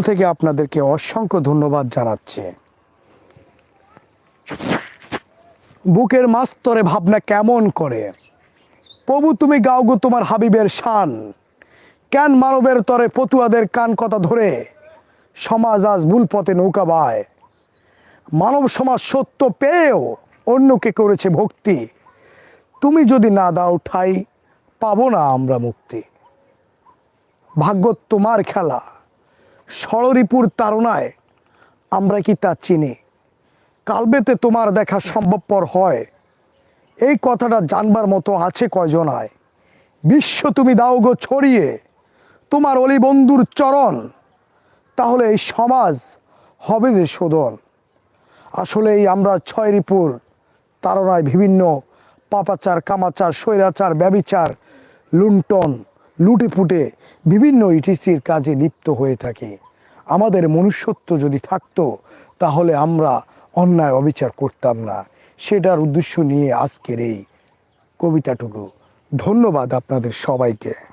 থেকে আপনাদেরকে অসংখ্য ধন্যবাদ জানাচ্ছি। বুকের মাস্তরে ভাবনা কেমন করে? প্রভু, তুমি গাও গো তোমার হাবিবের শান। কেন মানবের তরে পতুয়াদের কান কথা ধরে? সমাজ আজ ভুল পথে নৌকা বায়। মানব সমাজ সত্য পেয়েও অন্যকে করেছে ভক্তি। তুমি যদি না দাও ঠাই, পাবো না আমরা মুক্তি। ভাগ্য তোমার খেলা। ষড়রিপুর তারনায় আমরা কি তা চিনি? কালবেতে তোমার দেখা সম্ভবপর হয়। এই কথাটা জানবার মতো আছে কয়জন কয়জনায় বিশ্ব তুমি দাও গো ছড়িয়ে। তোমার অলি বন্ধুর চরণ। তাহলে এই সমাজ হবে যে শোধন। আসলেই আমরা ছয়রিপুর তারনায় বিভিন্ন পাপাচার, কামাচার, স্বৈরাচার, ব্যবিচার, লুণ্ঠন, লুটেপুটে বিভিন্ন ইটিসির কাজে লিপ্ত হয়ে থাকি। আমাদের মনুষ্যত্ব যদি থাকতো, তাহলে আমরা অন্যায় অবিচার করতাম না। সেটার উদ্দেশ্য নিয়ে আজকের এই কবিতাটুকু। ধন্যবাদ আপনাদের সবাইকে।